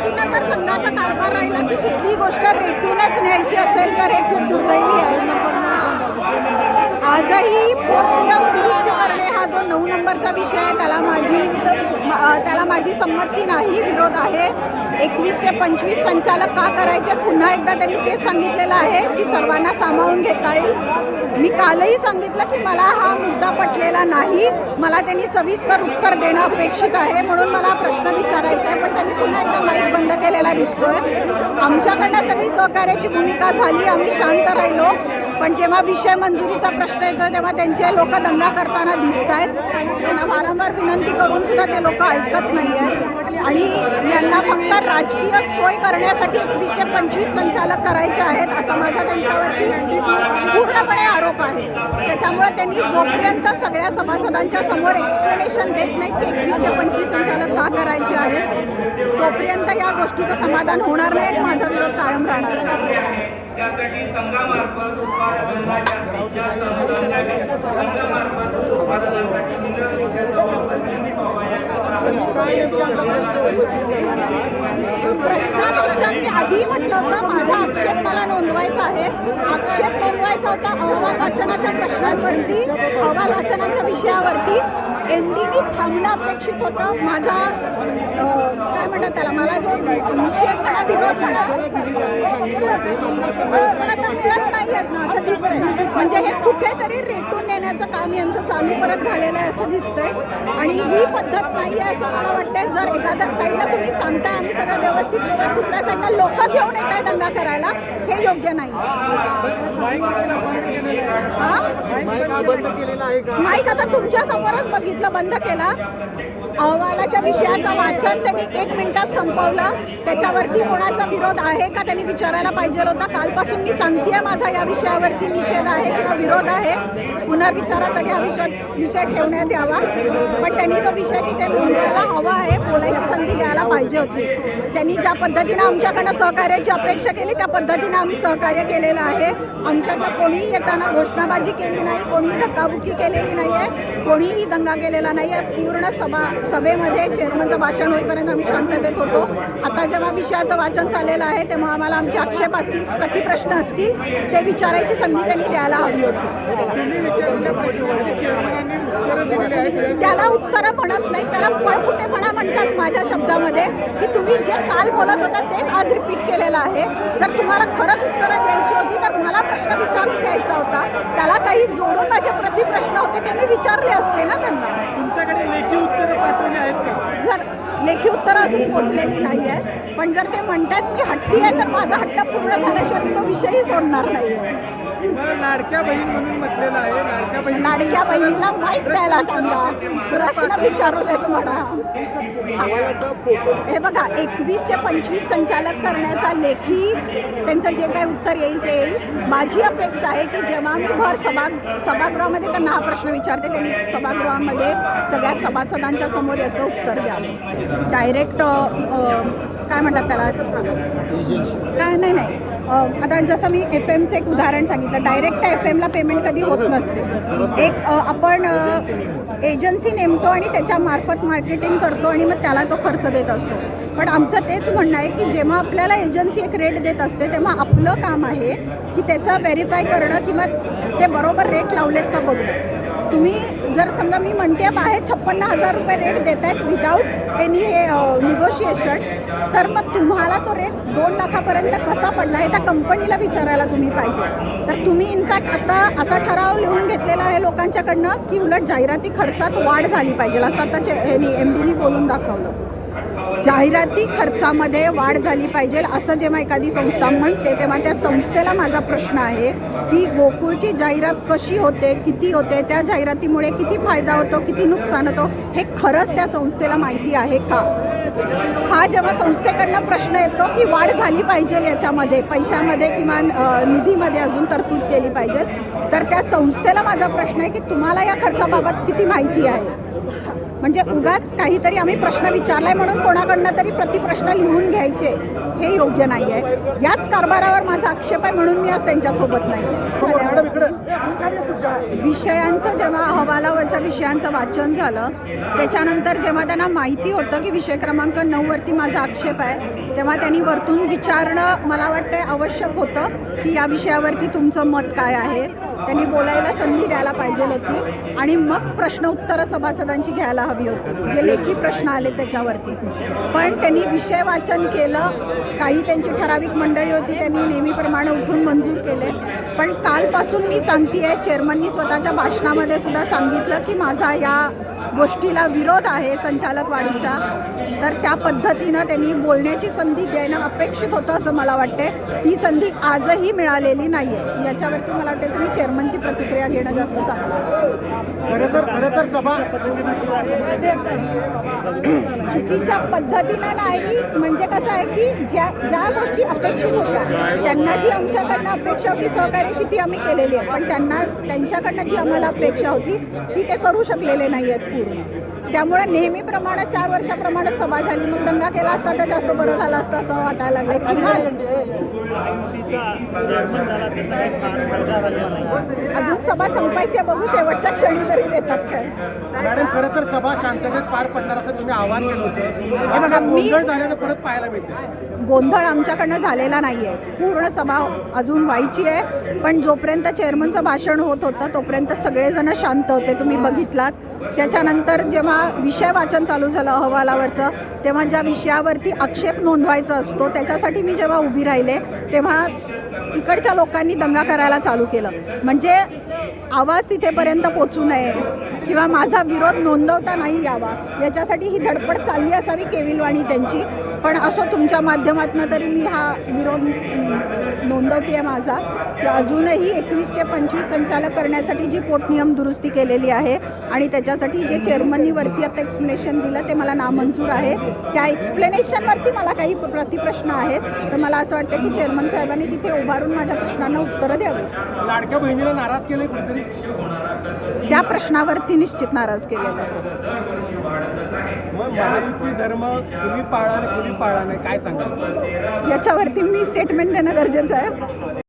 पद्धतीनं जर संघाचा कारभार राहिला की कुठली गोष्ट रेटूनच न्यायची असेल तर हे खूप दुर्दैवी आहे. आजही दुरुस्त करणे हा जो नऊ नंबरचा विषय आहे त्याला माझी त्याला माझी संमती नाही विरोध आहे. एकवीसशे पंचवीस संचालक का करायचे पुन्हा एकदा त्यांनी तेच सांगितलेलं आहे. की सर्वांना सामावून घेता येईल. मी कालही सांगितलं की मला हा मुद्दा पटलेला नाही. मला त्यांनी सविस्तर उत्तर देणं अपेक्षित आहे म्हणून मला प्रश्न विचारायचा आहे पण त्यांनी पुन्हा एकदा माईक बंद केलेला दिसतोय. आमच्याकडनं सगळी सहकार्याची भूमिका झाली. आम्ही शांत राहिलो. पण जेव्हा विषय मंजुरीचा प्रश्न येतो तेव्हा त्यांचे लोक दंगा करताना दिसत आहेत त्यांना वारंवार विनंती करून सुद्धा ते लोक ऐकत नाही आहेत आणि यांना फक्त राजकीय सोय करण्यासाठी एकवीसशे पंचवीस संचालक करायचे आहेत असा माझा त्यांच्यावरती पूर्णपणे आरोप आहे. त्याच्यामुळे त्यांनी जोपर्यंत सगळ्या सभासदांच्या समोर एक्सप्लेनेशन देत नाहीत की एकवीसशे पंचवीस संचालक का करायचे आहेत तोपर्यंत या गोष्टीचं समाधान होणार नाही माझा विरोध कायम राहणार आहे. त्यासाठी संघामार्फत उत्पादनाच्या संघामार्फत इंद्रधनुष्याचा वापर नियमित व्हावा. याकरता काय नेमके आता प्रश्न उपस्थित करणार आहात? प्रश्नापेक्षा मी आधी म्हटलं होतं माझा आक्षेप मला नोंदवायचा आहे. आक्षेप नोंदवायचा होता अहवाल महत्त्वाच्या प्रश्नांवरती अहवाल वाचनाच्या विषयावरती एम डीनी थांबणं अपेक्षित होतं. माझा काय म्हणतात त्याला मला जो निषेध म्हणा विरोध म्हणा मिळत पण आता मिळत नाही आहेत ना असं दिसतंय. म्हणजे हे कुठेतरी रेटून नेण्याचं काम यांचं चालू परत झालेलं आहे असं दिसतंय. आणि ही पद्धत नाही आहे असं मला वाटतंय. जर एखाद्या साईडला तुम्ही सांगताय आम्ही सगळं व्यवस्थित करू दुसऱ्या साईडला लोक घेऊन येत आहे दंगा करायला हे योग्य नाही. माईक का? आता तुमच्या समोरच बघितलं बंद केला. अहवालाच्या विषयाचं वाचन त्यांनी एक मिनिटात संपवलं. त्याच्यावरती कोणाचा विरोध आहे का त्यांनी विचारायला पाहिजे होता? कालपासून मी सांगतेय माझा या विषयावरती निषेध आहे किंवा विरोध आहे. पुनर्विचारासाठी हा विषय विषय ठेवण्यात यावा. पण त्यांनी तो विषय तिथे नोंदवायला हवा आहे. बोलायची संधी द्यायला पाहिजे होती. त्यांनी ज्या पद्धतीनं आमच्याकडनं सहकार्याची अपेक्षा केली त्या पद्धतीनं आम्ही सहकार्य केलेलं आहे. आमच्यातलं कोणीही येताना घोषणाबाजी केली नाही कोणीही धक्काबुक्की केलेली नाही आहे कोणीही दंगा केलेला नाही आहे पूर्ण सभा सभेमध्ये चेअरमनचं भाषण होईपर्यंत आम्ही शांततेत होतो. आता जेव्हा विषयाचं वाचन चाललेलं आहे तेव्हा आम्हाला आमचे आक्षेप असतील प्रतिप्रश्न असतील ते विचारायची संधी त्यांनी द्यायला हवी होती. त्याला उत्तरं म्हणत नाही त्याला पळकुटेपणा म्हणतात माझ्या शब्दामध्ये की तुम्ही जे काल बोलत होता तेच आज रिपीट केलेलं आहे. जर तुम्हाला खरंच उत्तरं द्यायची होती तर मला प्रश्न विचारून द्यायचा होता. त्याला काही जोडून माझे प्रतिप्रश्न होते ते मी विचारले असते ना त्यांना. तुमच्याकडे लेखी उत्तरं पाठवली आहेत का? जर लेखी उत्तरं अजून पोचलेली नाही आहेत पण जर ते म्हणतात मी हट्टी आहे तर माझा हट्ट पूर्ण झाल्याशिवाय मी तो विषयही सोडणार नाही आहे लाडक्या बहीण म्हणून म्हटलेलं आहे. लाडक्या बहीण लाडक्या बहिणीला माहीत द्यायला सांगा. प्रश्न विचारू देत म्हणा. हे बघा एकवीस ते पंचवीस संचालक करण्याचा लेखी त्यांचं जे काही उत्तर येईल ते येईल. माझी अपेक्षा आहे की जेव्हा मी भर सभा सभागृहामध्ये त्यांना हा प्रश्न विचारते त्यांनी सभागृहामध्ये सगळ्या सभासदांच्या समोर याचं उत्तर द्यावं. डायरेक्ट काय म्हणतात त्याला? काय नाही नाही. आता जसं मी एफ एमचं एक उदाहरण सांगितलं डायरेक्ट त्या एफ एमला पेमेंट कधी होत नसते. एक आपण एजन्सी नेमतो आणि त्याच्यामार्फत मार्केटिंग करतो आणि मग त्याला तो खर्च देत असतो. पण आमचं तेच म्हणणं आहे की जेव्हा आपल्याला एजन्सी एक रेट देत असते तेव्हा आपलं काम आहे की त्याचं व्हेरीफाय करणं किंवा ते बरोबर रेट लावलेत का बघणं. तुम्ही जर समजा मी म्हणते बाहेर छप्पन्न हजार रुपये रेट देत आहेत विदाऊट एनी हे निगोशिएशन तर मग तुम्हाला तो रेट दोन लाखापर्यंत कसा पडला हे त्या कंपनीला विचारायला तुम्ही पाहिजे. तर तुम्ही इनफॅक्ट आता असा ठराव लिहून घेतलेला आहे लोकांच्याकडनं की उलट जाहिराती खर्चात वाढ झाली पाहिजे असं आता एम डीनी बोलून दाखवलं. जाहिराती खर्चामध्ये वाढ झाली पाहिजे असं जेव्हा एखादी संस्था म्हणते तेव्हा त्या संस्थेला माझा प्रश्न आहे की गोकुळची जाहिरात कशी होते किती होते त्या जाहिरातीमुळे किती फायदा होतो किती नुकसान होतो हे खरंच त्या संस्थेला माहिती आहे का? हा जेव्हा संस्थेकडनं प्रश्न येतो की वाढ झाली पाहिजे याच्यामध्ये पैशामध्ये किमान निधीमध्ये अजून तरतूद केली पाहिजे तर त्या संस्थेला माझा प्रश्न आहे की तुम्हाला या खर्चाबाबत किती माहिती आहे? म्हणजे उगाच काहीतरी आम्ही प्रश्न विचारलाय म्हणून कोणाकडनं तरी प्रतिप्रश्न लिहून घ्यायचे हे योग्य नाही आहे याच कारभारावर माझा आक्षेप आहे म्हणून मी आज त्यांच्यासोबत नाही. विषयांचं जेव्हा अहवालावरच्या विषयांचं वाचन झालं त्याच्यानंतर जेव्हा त्यांना माहिती होतं की विषय क्रमांक नऊवरती माझा आक्षेप आहे तेव्हा त्यांनी वरतून विचारणं मला वाटतं आवश्यक होतं की या विषयावरती तुमचं मत काय आहे. त्यांनी बोलायला संधी द्यायला पाहिजे होती. आणि मग प्रश्न उत्तरं सभासदांची घ्यायला हवी होती. जे लेखी प्रश्न आले त्याच्यावरती. पण त्यांनी विषय वाचन केलं. काही त्यांची ठराविक मंडळी होती त्यांनी नेहमीप्रमाणे उठून मंजूर केले. पण कालपासून मी सांगते आहे चेअरमननी स्वतःच्या भाषणामध्ये सुद्धा सांगितलं की माझा या गोष्टीला विरोध आहे संचालक वाढीच्या तर त्या पद्धतीनं त्यांनी बोलण्याची संधी देणं अपेक्षित होतं असं मला वाटते ती संधी आजही मिळालेली नाही आहे याच्यावरती मला वाटते तुम्ही चेअरमनची प्रतिक्रिया घेणं जास्त चांगलं सभा चुकीच्या पद्धतीनं नाही म्हणजे कसं आहे की ज्या ज्या गोष्टी अपेक्षित होत्या त्यांना जी आमच्याकडनं अपेक्षा होती सहकार्याची ती आम्ही केलेली आहे पण त्यांना त्यांच्याकडनं जी आम्हाला अपेक्षा होती ती ते करू शकलेले नाही आहेत Thank you. त्यामुळे नेहमीप्रमाणे चार वर्षाप्रमाणे सभा झाली. मग दंगा केला असता तर जास्त बरं झालं असतं असं वाटायला लागलं. अजून सभा संपायची आहे, बघू शेवटच्या क्षणी तरी देतात काय. मॅडम खरं तर सभा शांततेत पार पडणार असं तुम्ही आव्हान केलं होतं. हे बघा, मी- परत पाहायला मिळते गोंधळ आमच्याकडनं झालेला नाही आहे पूर्ण सभा अजून व्हायची आहे. पण जोपर्यंत चेअरमनचं भाषण होत होतं तोपर्यंत सगळेजण शांत होते. तुम्ही बघितलात. त्याच्यानंतर जेव्हा विषय वाचन चालू झालं अहवालावरचं तेव्हा ज्या विषयावरती आक्षेप नोंदवायचा असतो त्याच्यासाठी मी जेव्हा उभी राहिले तेव्हा तिकडच्या लोकांनी दंगा करायला चालू केलं. म्हणजे आवाज तिथेपर्यंत पोचू नये. किंवा माझा विरोध नोंदवता नाही यावा. याच्यासाठी ही धडपड चालली असावी केविलवाणी त्यांची. पण असो तुमच्या माध्यमातून तरी मी हा विरोध नोंदवते आहे माझा. की अजूनही एकवीस ते पंचवीस संचालक करण्यासाठी जी पोटनियम दुरुस्ती केलेली आहे आणि त्याच्यासाठी जे चेअरमननी वरती आता एक्सप्लेनेशन दिलं ते मला नामंजूर आहे. त्या एक्सप्लेनेशनवरती मला काही प्रतिप्रश्न आहेत. तर मला असं वाटतं की चेअरमन साहेबांनी तिथे उभारून माझ्या प्रश्नांना उत्तरं द्यावी. लाडक्या बहिणीला नाराज कुठेतरी? त्या प्रश्नावरती निश्चित नाराज केलेलं आहे. धर्म तुम्ही पाळा आणि कुणी पाळा नाही काय सांगाल? याच्यावरती मी स्टेटमेंट देणं गरजेचं आहे.